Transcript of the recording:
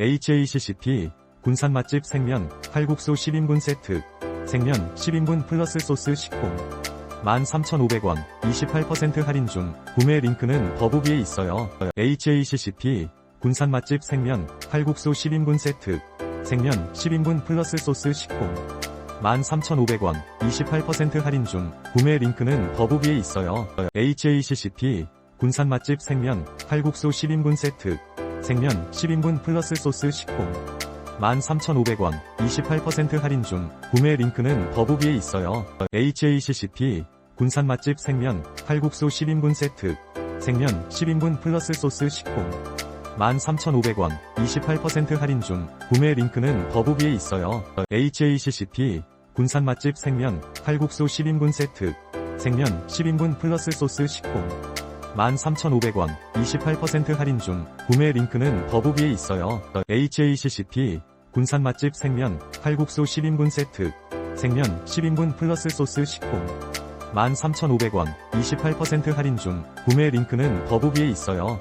HACCP 군산 맛집 생면 칼국수 10인분 세트. 생면 10인분 플러스 소스 식품 13,500원 28% 할인 중 구매 링크는 더보기에 있어요. HACCP 군산 맛집 생면 칼국수 10인분 세트. 생면 10인분 플러스 소스 식품 13,500원 28% 할인 중 구매 링크는 더보기에 있어요. HACCP 군산 맛집 생면 칼국수 10인분 세트 생면 10인분 플러스 소스 식품. 13,500원 28% 할인 중 구매 링크는 더보기에 있어요. HACCP 군산 맛집 생면 칼국수 10인분 세트. 생면 10인분 플러스 소스 식품. 13,500원 28% 할인 중 구매 링크는 더보기에 있어요. HACCP 군산 맛집 생면 칼국수 10인분 세트. 생면 10인분 플러스 소스 식품 13,500원 28% 할인 중 구매 링크는 더보기에 있어요. HACCP 군산 맛집 생면 칼국수 10인분 세트 생면 10인분 플러스 소스 식품 13,500원 28% 할인 중 구매 링크는 더보기에 있어요.